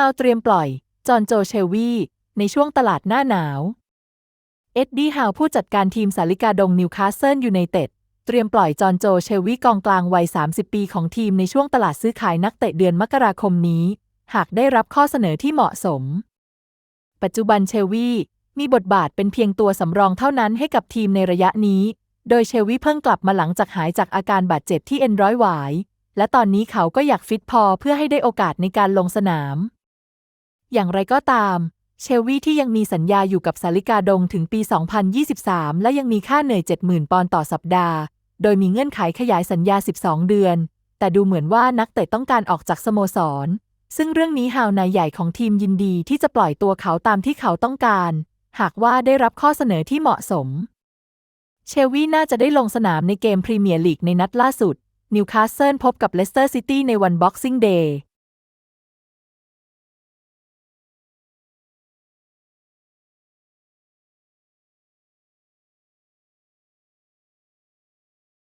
ฮาวเตรียมปล่อย จอห์นโจเชลวีในช่วงตลาดหน้าหนาว เอ็ดดี้ฮาวผู้จัดการทีมสาลิกาดงนิวคาสเซิลยูไนเต็ดเตรียมปล่อยจอห์นโจเชลวีกองกลางวัย 30 ปีของทีมในช่วงตลาดซื้อขายนักเตะเดือนมกราคมนี้ หากได้รับข้อเสนอที่เหมาะสม ปัจจุบันเชลวีมีบทบาทเป็นเพียงตัวสำรองเท่านั้นให้กับทีมในระยะนี้ โดยเชลวีเพิ่งกลับมาหลังจากหายจากอาการบาดเจ็บที่เอ็นร้อยหวาย และตอนนี้เขาก็อยากฟิตพอเพื่อให้ได้โอกาสในการลงสนาม อย่างไรก็ตาม เชลวีที่ยังมีสัญญาอยู่กับสาลิกาดงถึงปี 2023 และยังมีค่าเหนื่อย 70,000 ปอนด์ต่อสัปดาห์ โดยมีเงื่อนไขขยายสัญญา 12 เดือน แต่ดูเหมือนว่านักเตะต้องการออกจากสโมสร ซึ่งเรื่องนี้ฮาวนายใหญ่ของทีมยินดีที่จะปล่อยตัวเขาตามที่เขาต้องการ หากว่าได้รับข้อเสนอที่เหมาะสม เชลวีน่าจะได้ลงสนามในเกมพรีเมียร์ลีกในนัดล่าสุดนิวคาสเซิลพบกับเลสเตอร์ซิตี้ในวันบ็อกซิ่งเดย์